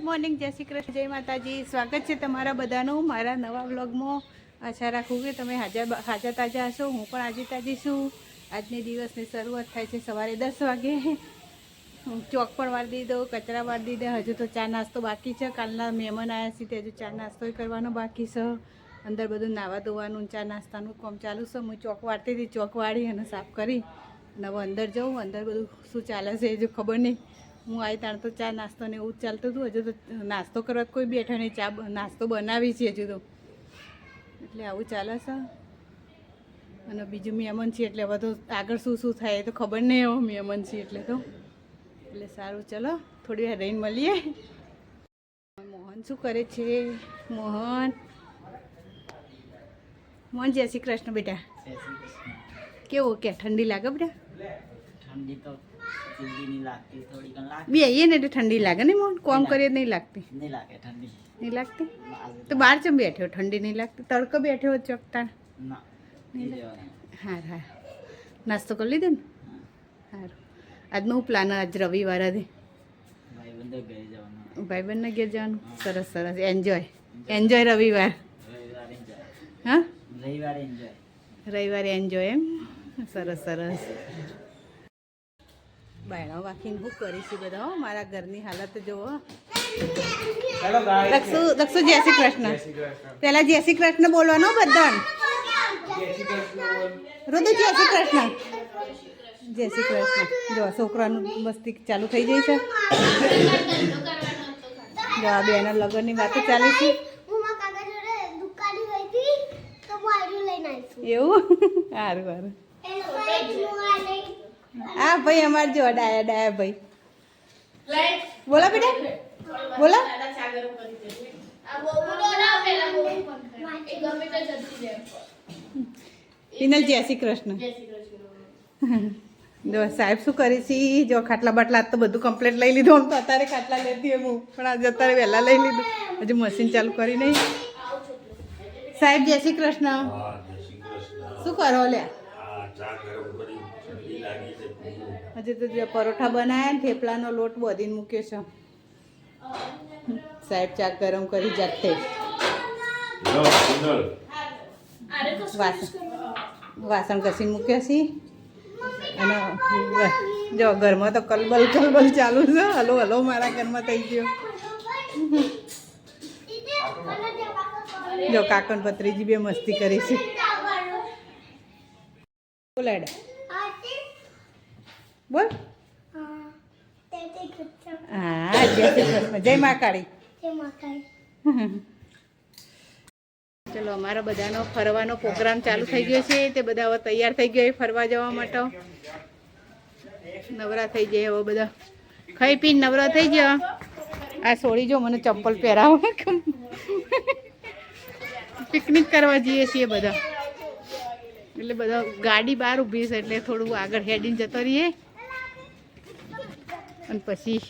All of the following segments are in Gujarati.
ગુડ મોર્નિંગ જય શ્રી કૃષ્ણ. જય માતાજી. સ્વાગત છે તમારા બધાનું મારા નવા વ્લોગમાં. આશા રાખું કે તમે હાજર હાજર તાજા હશો. હું પણ આજે તાજી છું. આજની દિવસની શરૂઆત થાય છે સવારે દસ વાગે. ચોક પણ વાળી દીધો કચરા વાળી દીધા. હજુ તો ચા નાસ્તો બાકી છે. કાલના મહેમાન આવ્યા છે, તે હજુ ચા નાસ્તો કરવાનો બાકી છે. અંદર બધું નાવા ધોવાનું, ચા નાસ્તાનું કામ ચાલુ છે. હું ચોક વાળતી હતી, ચોક વાળી અને સાફ કરી. નવો અંદર જાઉં, અંદર બધું શું ચાલે છે એ જો ખબર નહીં. હું આવી તાણ તો ચા નાસ્તો ને એવું જ ચાલતું હતું. હજુ તો નાસ્તો કરવા કોઈ બેઠા નહીં. ચા નાસ્તો બનાવી છે હજુ તો. એટલે આવું ચાલે છે. અને બીજું મહેમાન છીએ એટલે હવે તો આગળ શું શું થાય એ તો ખબર નહીં એવો મહેમાન છીએ એટલે તો. એટલે સારું ચલો થોડી વાર રહીને મળીએ. મોહન શું કરે છે? મોહન. મોહન જય શ્રી કૃષ્ણ બેટા. કેવું? કે ઠંડી લાગે બેટા? ઠંડી તો બે આવીએ ને એટલે ઠંડી લાગે ને મોન કોમ કરીએ નહીં લાગતી? નહીં લાગે ઠંડી. નહીં લાગતી? તો બહાર ચમ બેઠ્યો ઠંડી નહીં લાગતી? તડકો બેઠ્યો ચોકતા હા હા નાસ્તો કરી લીધો ને? સારું આજનો હું પ્લાન આજ રવિવાર હતી. ભાઈબંધો ઘરે જવાનું. ઘેર જવાનું? સરસ સરસ. એન્જોય એન્જોય રવિવાર. હા? રવિવારે એન્જોય રવિવારે એન્જોય એમ? સરસ સરસ. બાયણા વાંકીને કરી છે બધા હો, મારા ઘરની હાલત જોવો. દક્ષુ દક્ષુ જય શ્રી કૃષ્ણ. પેલા જય શ્રી કૃષ્ણ બોલવાનો બધા રુદુ જય શ્રી કૃષ્ણ. જય શ્રી કૃષ્ણ. જો છોકરાનું મસ્તી ચાલુ થઈ જાય છે. જો આ બેના લગ્નની વાતો ચાલે છે. એવું? સારું સારું આ હા ભાઈ અમારે જો ડાયા ડાયા ભાઈ. બોલા બેટા. બોલા. પિનલ જય શ્રી કૃષ્ણ. જો સાહેબ શું કરી છી? જો ખાટલા બાટલા તો બધું કમ્પ્લેટ લઈ લીધું. આમ તો અત્યારે ખાટલા લેતી હું. પણ આજે અત્યારે વહેલા લઈ લીધું. હજુ મશીન ચાલુ કરી નહીં. સાહેબ જય શ્રી કૃષ્ણ. હા. શું કરો લે હજુ તો જે પરોઠા બનાવ્યા ને થેપલાનો લોટ બધીને મૂક્યો છે. સાહેબ ચા ગરમ કરી જાતે વાસણ વાસણ ઘસીને મૂક્યા છે. અને જો ઘરમાં તો કલબલ કલબલ ચાલુ છે. હલો હલો મારા ઘરમાં થઈ ગયો. જો કાકણ ભત્રીજી બે મસ્તી કરી છે. બોલ. હા જય શ્રી કૃષ્ણ. જય મા કાળી. ચલો અમારા બધાનો ફરવાનો પ્રોગ્રામ ચાલુ થઈ ગયો છે. તે બધા હવે તૈયાર થઈ ગયા ફરવા જવા માટે. નવરા થઈ જાય હવે બધા. ખાઈ પીને નવરા થઈ ગયા? આ છોડી જો મને ચપ્પલ પહેરાવો. પિકનિક કરવા જઈએ છીએ બધા. એટલે બધા ગાડી બહાર ઊભી છે એટલે થોડું આગળ હેડીને જતો રહીએ. અને પછી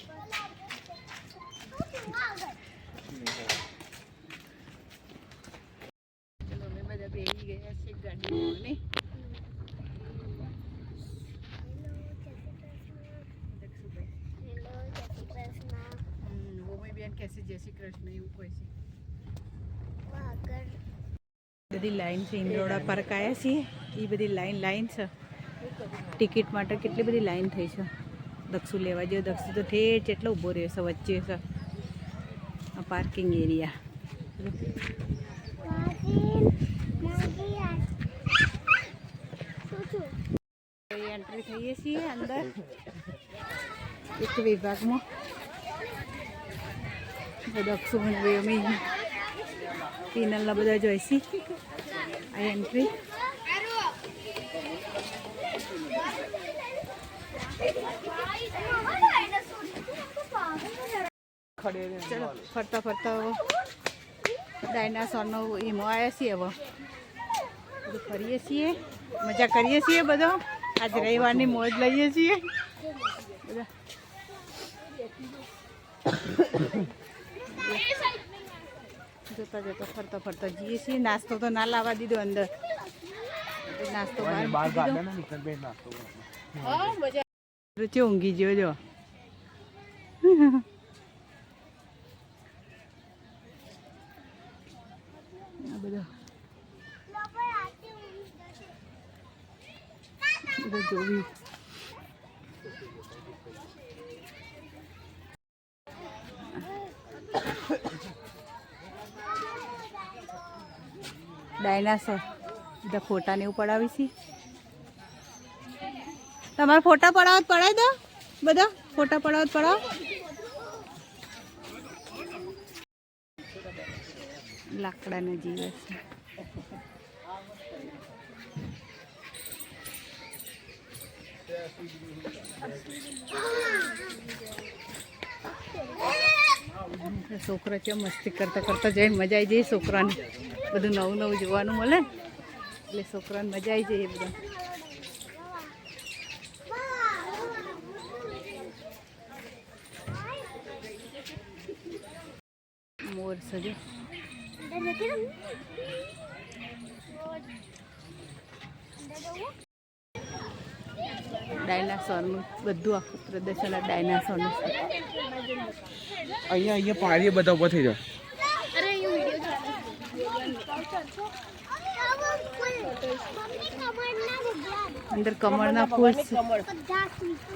ચલો અમે બધા બેસી ગયા છીએ ગાડીમાં ને હમ, ઓમે બેન કહે છે જય શ્રી કૃષ્ણ એવું કહે છે બધી લાઈન છે ઇન્દ્રોડા પાર્ક આવ્યા છીએ. એ બધી લાઈન લાઈન છે. ટિકિટ માટે કેટલી બધી લાઈન થઈ છે. દક્ષુ લેવા જેવો દક્ષુ તો ઠેઠ એટલો ઊભો રહ્યો છે વચ્ચે છે. આ પાર્કિંગ એરિયા એન્ટ્રી થઈએ છીએ અંદર. એક વિભાગમાં. દક્ષુ અમે પિનલના બધા જોઈશી. એન્ટ્રી ચલો ફરતા ફરતા ડાયનાસોરનો ઈમો આવ્યા છીએ હવે. બધું ફરીએ છીએ. મજા કરીએ છીએ બધો. આજ રવિવારની મોજ લઈએ છીએ. બધા. આવતા જતો ફરતો ફરતો જઈએ છીએ. નાસ્તો તો ના લાવવા દીધો અંદર. નાસ્તો રૂચી ઊંઘી ગયો જો? બધો. જોયું ડાયનાસોર. બધા ફોટા ને એવું પડાવી છી. તમારા ફોટા પડાવો પડાવી દો. બધા ફોટા પડાવો પડાવો. લાકડાના જીવે છે. છોકરા છે મસ્તી કરતા કરતા જઈને મજા આવી જાય છોકરાને. બધું નવું નવું જોવાનું મળે. ને એટલે છોકરાને મજા આવી જાય એ બધા મોર સજો. ડાયનાસોરનું બધું આખું પ્રદર્શન ડાયનાસોરનું. અહીંયા અહીંયા પાણી બધા ઊભા થઈ જાઓ અંદર કમળના ફૂલ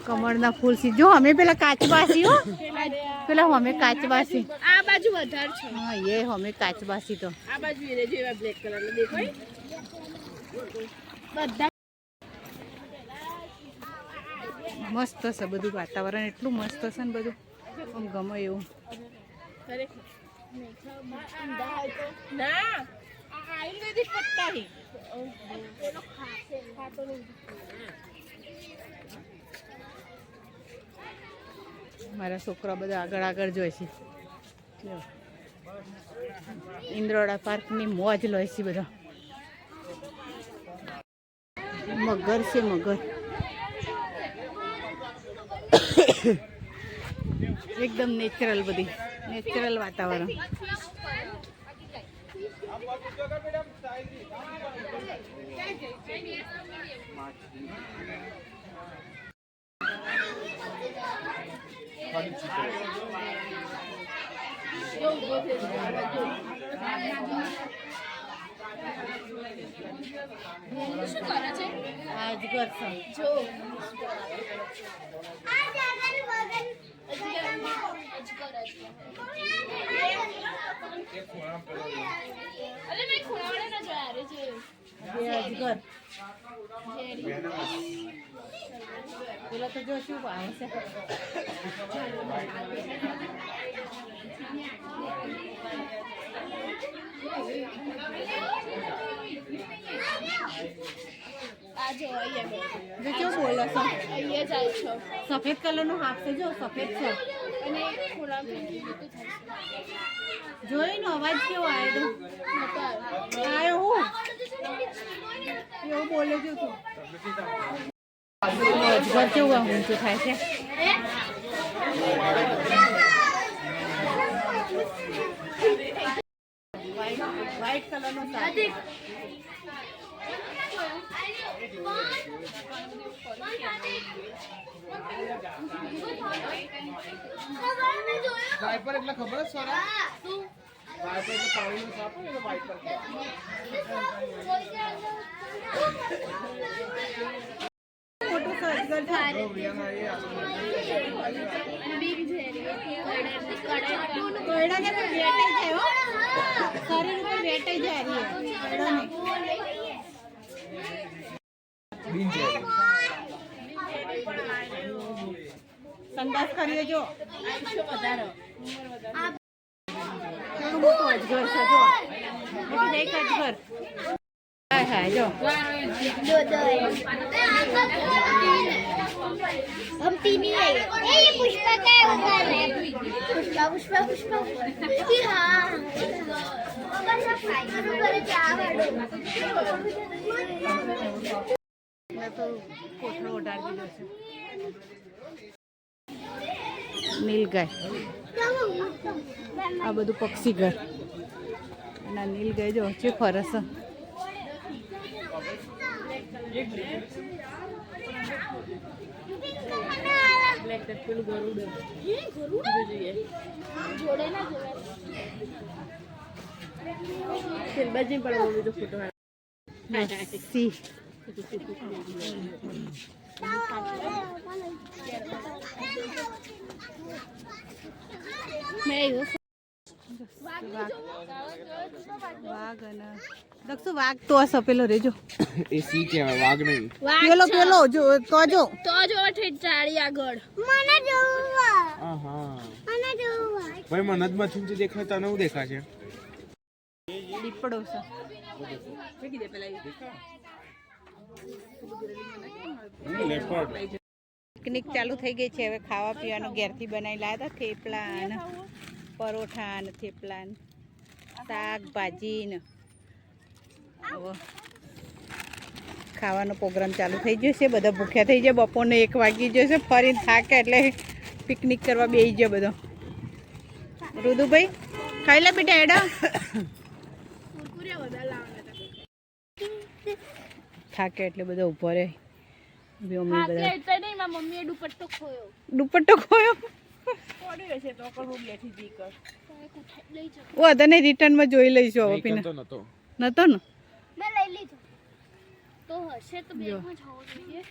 કમળના ફૂલ છે જો અમે પેલા કાચબાસી હો. પેલા અમે કાચબાસી. આ બાજુ વધારે છે. હા એ અમે કાચબાસી તો. આ બાજુ એને જેવા બ્લેક કલર નો દેખાય. બધા મસ્ત છે બધું વાતાવરણ એટલું મસ્ત છે ને બધું. આમ ગમે એવું. ખરેખર ના આ આયુર્વેદિક પત્તા હી. મારા છોકરા બધા આગળ આગળ જોઈ છે. ઇન્દ્રોડા પાર્કની મોજ લોય છે બધા. મગર છે મગર. એકદમ નેચરલ બધી. નેચરલ વાતાવરણ. શું કરે છે આજગર છે જો આ મેં ખોળાવાળા ના જોયા રે છે બે અજગર. પેલો તો જો શું ભાવ છે સફેદ કલરનું હાફ છે જો સફેદ છે જોયું જોઈનો અવાજ કેવો આવ્યો આવ્યો હું એવું બોલે જો તું. અજગર કેવું આમ ઊંચું થાય છે વ્હાઈટ કલરનો વાઇપર એટલે ખબર જ સોરા? વાઇપર કરીએ જો. સાપ કેટલું મોટું જ ઘર છે જો. એટલે હમતી નહીં એ પુષ્પા કઈ આ બધું પક્ષી ઘર. અને નીલ નીલગાય જો છે ફરસ ફિલ્બાજી પણ ફોટો. દક્ષુ વાઘ તો હશે પેલો રેજો. એ સી કહેવાય વાઘ નહીં પેલો પેલો જો તો જો તો જો ઠેઠ ચાળી આગળ મને જોવા આહા મને જોવા ભાઈ મને દેખાય તને હું દેખાશે દીપડો છે પિકનિક ચાલુ થઈ ગઈ છે. હવે ખાવા પીવાનું ઘેરથી બનાવી લાવ્યા હતા. થેપલા ને પરોઠા ને થેપલા ને શાક ભાજી ને ખાવાનો પ્રોગ્રામ ચાલુ થઈ ગયો છે. બધા ભૂખ્યા થઈ જાય બપોરને એક વાગી જશે ફરીને થાકે એટલે પિકનિક કરવા બેસી જાય બધો. રુદુભાઈ, ખાઈ લે બેટા એડા. થાકે એટલે બધો ઊભો રહે. મમ્મી બધા. એટલે નહીં મારી મમ્મીએ દુપટ્ટો ખોયો. દુપટ્ટો ખોયો? ઓ તને રિટર્નમાં જોઈ લઈશું હવે પીને. તો નતો. નતો ને? મેં લઈ લીધું. તો હશે તો બેગમાં જ. હોવો જોઈએ.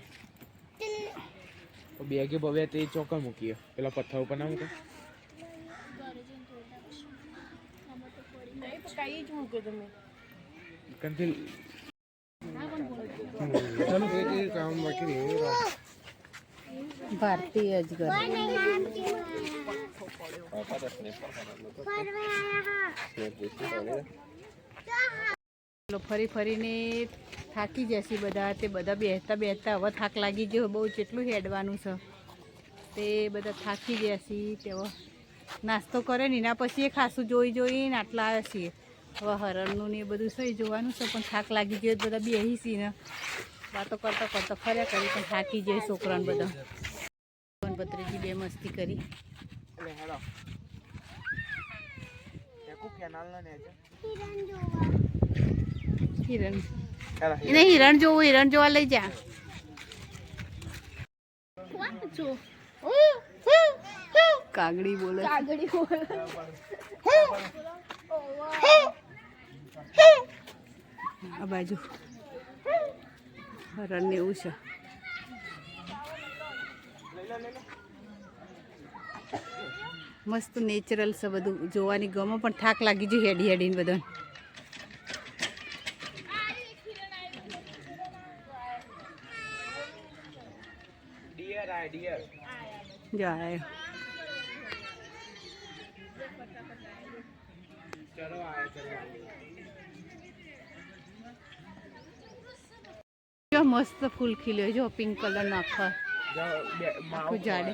બેગે બવ્યા તે ચોકર મૂકીએ. પેલા પથ્થર ઉપર ના મૂકે? કંથી ચાલો એક એક કામ બાકી રહ્યું ભારતીય જ ફરી ફરીને થાકી જશે બધા, તે બધા બેસતા બેસતા હવે થાક લાગી ગયો, બહુ જેટલું હેડવાનું છે. તે બધા થાકી ગયા છીએ તે નાસ્તો કરે ને એના પછી એ ખાસું જોઈ જોઈને આટલા આવ્યા છીએ. હરણનું ને એ બધું થઈ જોવાનું છે પણ થાક લાગી ગયો બધા બેસી સી ને. વાતો કરતા કરતા ફર્યા કરી પણ થાકી જાય છોકરાને બધા. પત્રીજી બે મસ્તી કરી. હિરણ. એને હિરણ જોવું હિરણ જોવા લઈ જા. કાગડી બોલે. કાગડી બોલ. આ બાજુ. હરણ ને એવું છે. મસ્ત નેચરલ છે બધું. જોવાની ગમે પણ થાક લાગી જાય હેડી હેડીને બધા ડિયર આ ડિયર જાય ચલો આયા ચલો જો મસ્ત ફૂલ ખીલ્યો જો પિંક કલર નો આખો આખું ઝાડે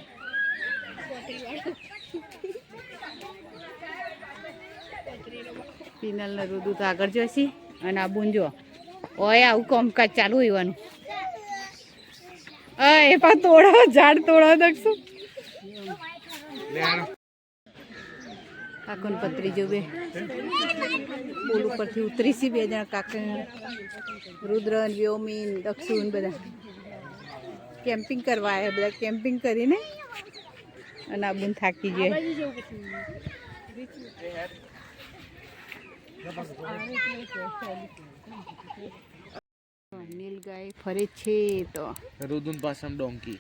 પિનલ ને રુદુ તો આગળ જોશી અને આ બુંજો. ઓય આવું કોમકાજ ચાલુ હોવાનું એ પણ તોડો ઝાડ તોડો દક્ષું કાકોન પત્રી જો બે પુલ ઉપરથી ઉતરીશી બે જણા કાકા રુદ્રન વ્યોમીન દક્ષુન બધા. કેમ્પિંગ કરવા આવ્યા બધા. કેમ્પિંગ કરીને અને આ બુન થાકી જાય નીલગાય ફરે છે તો. રુદુન પાસમ ડોંકી.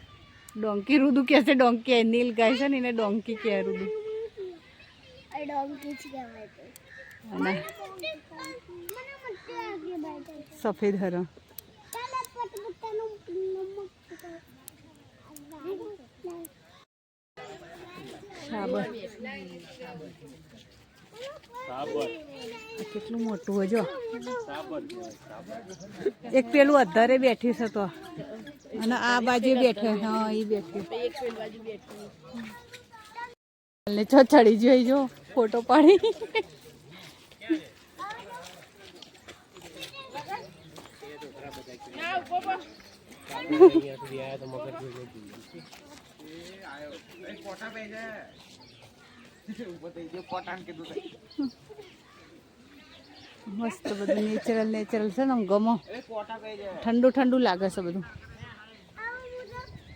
ડોંકી રુદુ કે છે ડોંકી. નીલગાય છે ને એને ડોંકી કે રુદુ. સફેદ હરણ. કેટલું મોટું હોય જો. એક પેલું અધારે બેઠી છે તો. અને આ બાજુ બેઠે. હા એ બેઠી. ને છો ચડી જોઈ જો, ફોટો પાડી. મસ્ત બધું નેચરલ નેચરલ છે ને આમ ગમો ઠંડુ ઠંડુ લાગે છે બધું.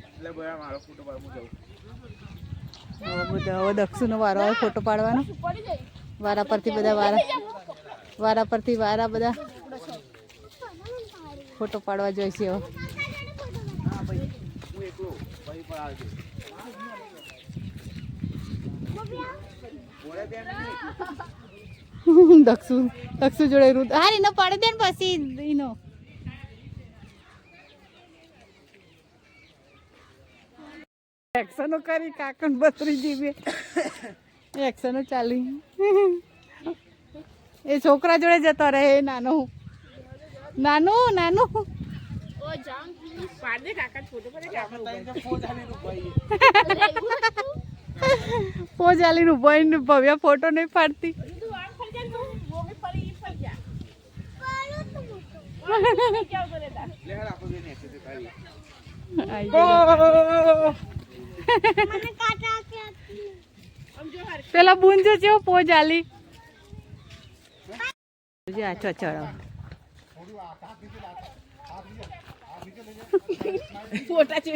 એટલે મારો ફોટો પાડ જાઉં. હવે દક્ષુનો વારો, આવે ફોટો પાડવાનો. વારા પરથી બધા વારા વારા પરથી વારા બધા ફોટો પાડવા જોઈશે હવે દક્ષુ દક્ષુ જોડે રૂદ હા એનો પાડી દે ને પછી એનો એક્શનો કરી કાકણ બતરી જીવે એક્શનો ચાલી. એ છોકરા જોડે જતો રહે એ નાનો. નાનો નાનો. પોજ આલી નું ભાઈ ને ભવ્ય ફોટો નહીં પાડતી. આઈ પેલા બુંજો ચેવો પોજ આલી.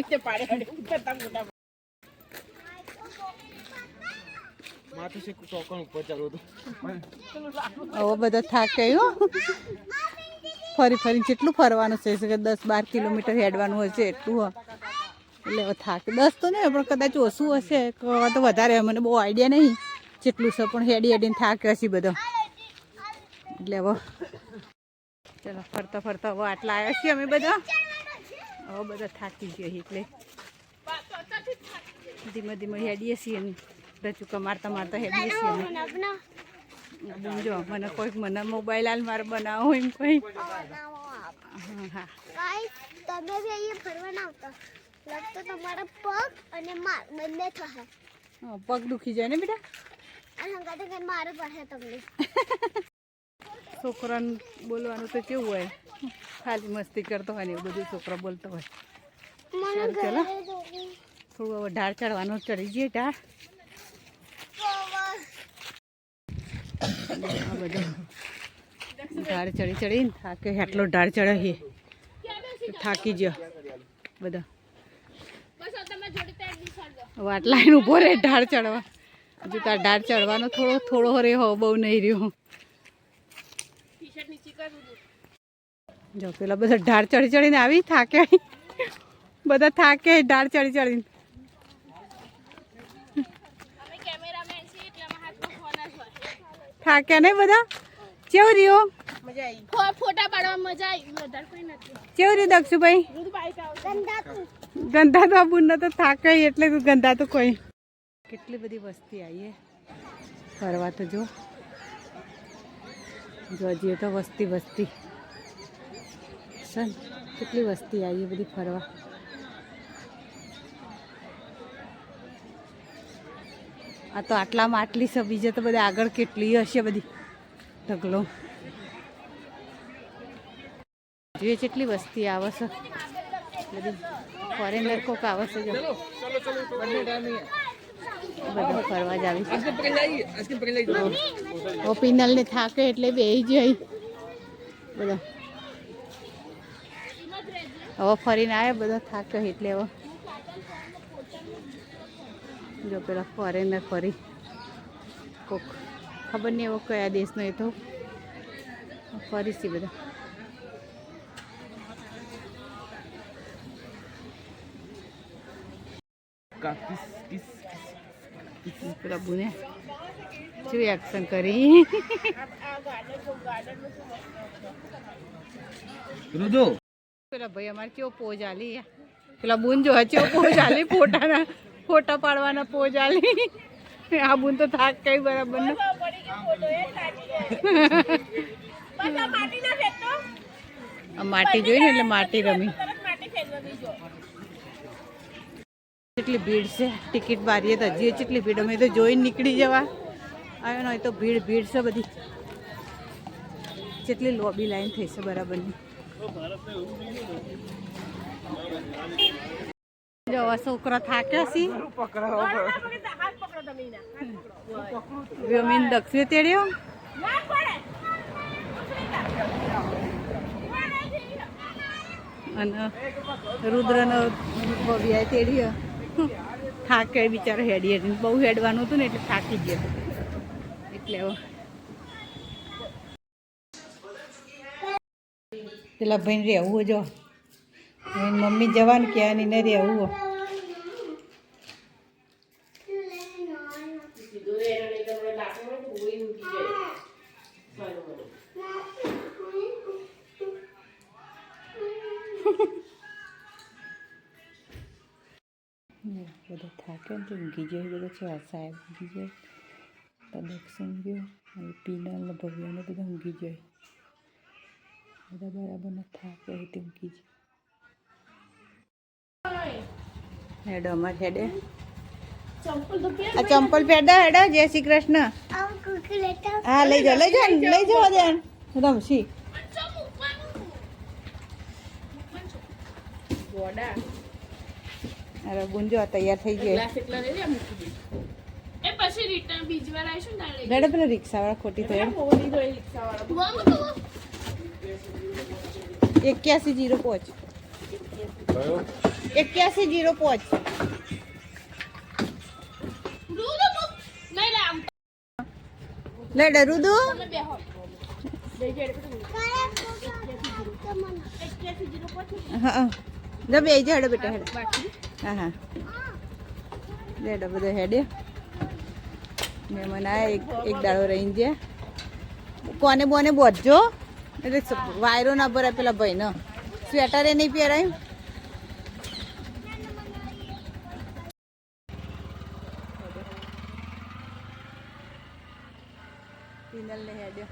છે પાડે ઉતરતા મોટા બધા થાક ગયો ફરી ફરીને કેટલું ફરવાનું છે દસ બાર કિલોમીટર હેડવાનું હોય છે એટલું એટલે થાક. દસ તો નહીં પણ કદાચ ઓછું હશે. તો વધારે મને બહુ આઈડિયા નહીં. જેટલું છે પણ હેડી હેડીને થાક હશે બધો. એટલે હવે ચલો ફરતા ફરતા હવે આટલા આવ્યા છીએ અમે બધા. હવે બધા થાકી ગયા એટલે. ધીમે ધીમે હેડીએ છીએ રચુકા મારતા મારતા હેડીએ છીએ જો મને કોઈક મને મોબાઈલ હાલ મારે બનાવો એમ કંઈ. હા હા. તમે બી અહીંયા ફરવા ના લગતો તમારા પગ અને માર બંને થશે. હા, પગ દુખી જાય ને બેટા? અને હંગાતે કઈ મારે તમને. છોકરાને બોલવાનું તો કેવું હોય? ખાલી મસ્તી કરતો હોય ને એવું બધું છોકરો બોલતો હોય. ચાલો. થોડું હવે ઢાળ ચડવાનો ચડી જઈએ ઢાળ આ બધું ઢાળ ચડી ચડીને થાકે આટલો ઢાળ ચડે છે થાકી ગયો. બધા. बस ઊભો ઊભો રહે ઢાળ ચડવા. હજુ તાર ઢાળ ચડવાનો થોડો થોડો રે હો બહુ નહીં રહ્યો. જો પેલા બધા ઢાળ ચડી ચડીને આવી થાકે બધા થાકે ઢાળ ચડી ચડીને. અમે કેમેરામેન છીએ એટલે અમારા હાથમાં ફોન જ હોય. થાક્યા નહીં બધા? કેવું રહ્યો? મજા આવી ફોટા પાડવા મજા આવી વધારે કોઈ નથી. કેવું રહ્યું દક્ષુભાઈ? ગંધા તો બુન તો થાકે એટલે ગંધા તો કોઈ. કેટલી બધી વસ્તી આવીએ ફરવા તો જો. જો જઈએ તો વસ્તી વસ્તી. સન, કેટલી વસ્તી આવી બધી ફરવા. આ તો આટલામાં આટલી છે, બીજે તો બધા આગળ કેટલી હશે બધી. ઢગલો. જોઈએ કેટલી વસ્તી આવે છે. બધી. ફોરેનર કોક આવે છે જો. બધા ફરવા જ આવી છે. આજકે પકડી લઈ આજકે પકડી લઈ ઓ પિનલ ને થાકે એટલે બે જાય બધા. હવે ફરીને આવે બધા થાકે એટલે હવે. જો પેલા ફોરેનર ફરી. કોક ખબર નહીં એવો કયા દેશનો એ તો. ફરી છે બધા. કાકીસ પેલા બુને શું એક્શન કરી રુદો પેલા ભાઈ અમારે કેવો પોજ આલી પેલા બુન જો કેવો પોજ આલી ફોટાના ફોટા પાડવાના પોજ આલી આ બુન તો થાક કઈ બરાબર ને આ માટી જોઈ ને એટલે માટી રમી કેટલી ભીડ છે, ટિકિટ બારીએ તો હજી કેટલી ભીડ, અમે તો જોઈને નીકળી જવા. આવ્યો ને તો ભીડ ભીડ છે બધી. જેટલી લોબી લાઈન થઈ છે બરાબરની. જો છોકરા થાક્યા છે. જમીન દક્ષિણે તેડ્યો. અને રુદ્રનો બબિયાએ તેડ્યો. થાકે બિચારો હેડી હેડીને બહુ હેડવાનું હતું ને એટલે થાકી ગયો. એટલે પેલા ભાઈને રહેવું જો. મમ્મી જવાનું કહેવાની ને રહેવું ઊંઘી જાય બધા છે આ સાહેબ ઊંઘી જાય પ્રદક્ષિણ ગયો અને પીનલ ને ભવ્યને બધા ઊંઘી જાય બધા બરાબર ન થાકે તે ઊંઘી જાય હેડો અમારે હેડે. ચંપલ તો પહેર આ ચંપલ પહેરતા હેડો જય શ્રી કૃષ્ણ. આવું કુકી લેતા હા લઈ જાઓ લઈ જાઓ લઈ જવા દે રમશી ગોડા. અરે ગુંજો તૈયાર થઈ ગયો. ગ્લાસ એટલા લઈ લે મૂકી દે. એ પછી રિટર્ન બીજી વાર આવીશું ને તારે લઈ રેડે પેલા રિક્ષાવાળા ખોટી થઈ મોડી તો રિક્ષાવાળા. ધોવામાં તો એક્યાસી જીરો પાંચ. એક્યાસી જીરો પાંચ. દૂધ મૂક નહીં લે આમ લે ડરું દુ તમે બેહો. લઈ જાય એટલે હા હા. જો બે જ હેડો બેટા હેડો. હા હા. લેડો બધો હેડે મહેમાન આ એક એક દાડો રહીને ગયા. કોને બોને બોધજો? એટલે વાયરો ના ભરાય પેલા ભાઈનો. સ્વેટરે નહીં પહેરાયું પિનલને હેડ્યો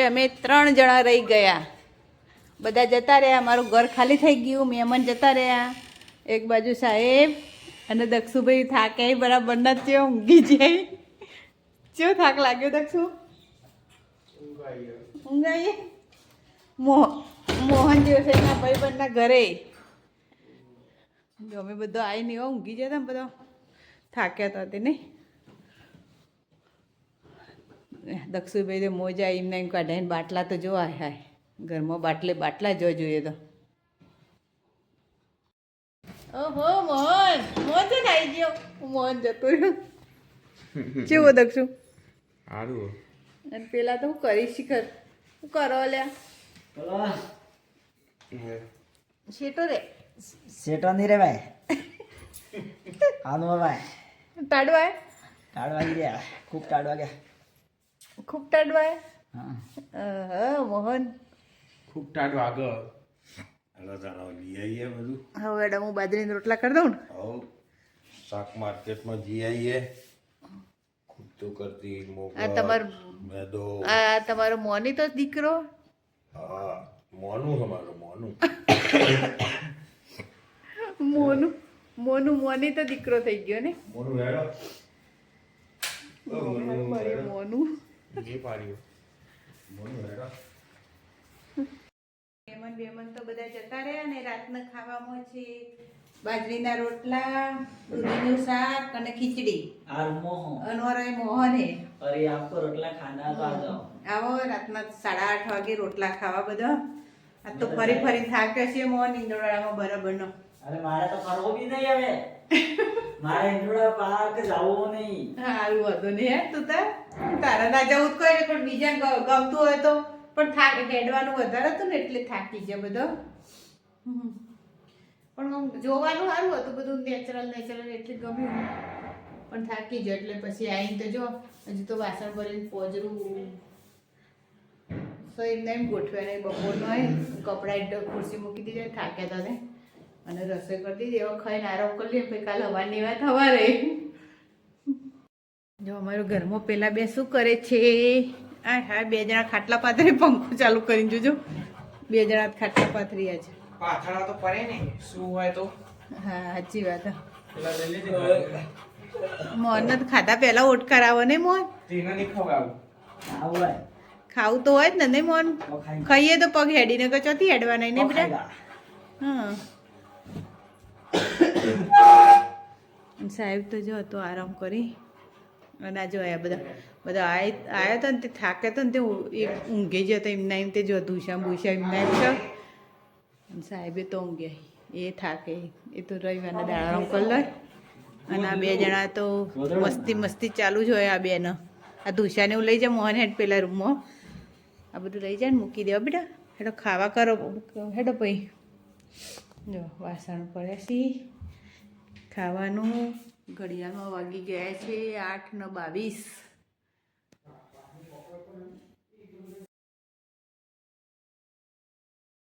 હવે અમે ત્રણ જણા રહી ગયા. બધા જતા રહ્યા. મારું ઘર ખાલી થઈ ગયું. મહેમાન જતા રહ્યા. એક બાજુ સાહેબ અને દક્ષુભાઈ થાકે. બરાબર ના છે ઊંઘી જાય ચેવો થાક લાગ્યો દક્ષુ? ઊંઘાઈએ. મોહ મોહન એના ભાઈબંધના ઘરે. અમે બધો આવી નહીં ઊંઘી જતા બધો. થાક્યા હતા તે નહીં. દક્ષુભાઈ તો મોજા એમને એમ કાઢાઈને બાટલા તો જોવા હાય હાય ઘરમાં બાટલે બાટલા જો જોઈએ તો. ઓહો મોહન મોહન તો થઈ ગયો. મોહન જતો રહ્યો. કેવો દક્ષુ? સારું અને પેલા તો હું કરીશ શિખર. હું કરો લ્યા. શેટો રે? સેટો નહીં રે ભાઈ આનું ભાઈ ટાડવા ટાડવા ગયા. ખૂબ ટાળવા ગયા. ખૂબ ટાડવાય હા? મોહન? ખૂબ ટાડવા આગળ. હલો તારો લઈ આવીએ બધું. હવે એડા હું બાજરીના રોટલા કરી દઉં ને? હવ. શાક માર્કેટમાં જઈ આવીએ. ખૂબ તો કરતી આ તમારો મેદો. આ તમારો મોની તો દીકરો? હા મોનું અમારું મોનું. મોનું મોનું મોની તો દીકરો થઈ ગયો ને? મોનું મોનું. જે પાડ્યું બેમન બેમન તો બધા જતા રહ્યા ને રાતના ખાવામાં છે. બાજરીના રોટલા દૂધીનું શાક અને ખીચડી. આ મોહ અનવરે મોહન હે. અરે આપકો રોટલા ખાના તો આવો રાતના સાડા આઠ વાગે રોટલા ખાવા બધા. આ તો ફરી ફરી થાક્યો છે મોહન ઇન્દોરામાં બરાબરનો. અરે મારે તો ફરવો બી નહીં હવે મારે ઇન્દોડા પાર્ક જવું નહીં. આવું હતું ને તું તાર તારા ના જવું તો કોઈ પણ બીજા ગમતું હોય તો. પણ થાક હેડવાનું વધારે હતું ને એટલે થાકી જાય બધો. પણ જોવાનું સારું હતું, બધું નેચરલ નેચરલ એટલે ગમ્યું. પણ થાકી ગયો એટલે પછી આવીને તો જો, હજી તો વાસણ ભરીને પોજરું. તો એમને એમ ગોઠવ્યા નહીં બપોરનો હોય કપડાં ખુરશી મૂકી દીધી થાક્યા હતા ને. અને રસોઈ કરી દીધી એવો ખાઈને આરામ કરી લઈએ, પછી કાલે હવાની વાત સવારે જો અમારું ઘરમાં પેલા બે શું કરે છે? આ હા બે જણા ખાટલા પાથરી પંખો ચાલુ કરીને જોજો. બે જણા ખાટલા પાથરી આજ પાથરા તો પડે ને. શું હોય તો? હા સાચી વાત મોન તો ખાધા પહેલા ઓટકાર કરાવો ને આવું હોય. ખાવું તો હોય જ ને નહીં મોન ખાઈએ તો પગ હેડીને કે ચોથી હેડવાના નહીં તો બેટા. હા. સાહેબ તો જો તો આરામ કરી. અને આ જો બધા બધા આવ્યા હતા ને તે થાક્યા હતા ને તે ઊંઘી હતો, એમના એમ તે જો ધૂસા ભૂસા એમના એમ છે. સાહેબે તો ઊંઘ્યા એ થાકે. એ તો રવિવારના દાડા કરી લે અને આ બે જણા તો મસ્તી મસ્તી ચાલુ જ હોય આ બેનો. આ ધુસાને એવું લઈ જાઉં મોહન હેડ પેલા રૂમમાં. આ બધું લઈ જાય ને મૂકી દેવા બેટા. હેડો ખાવા કરો. હેડો પછી જો, વાસણ પડ્યા છે. ખાવાનું. ઘડિયાળમાં વાગી ગયા છે આઠ ને બાવીસ.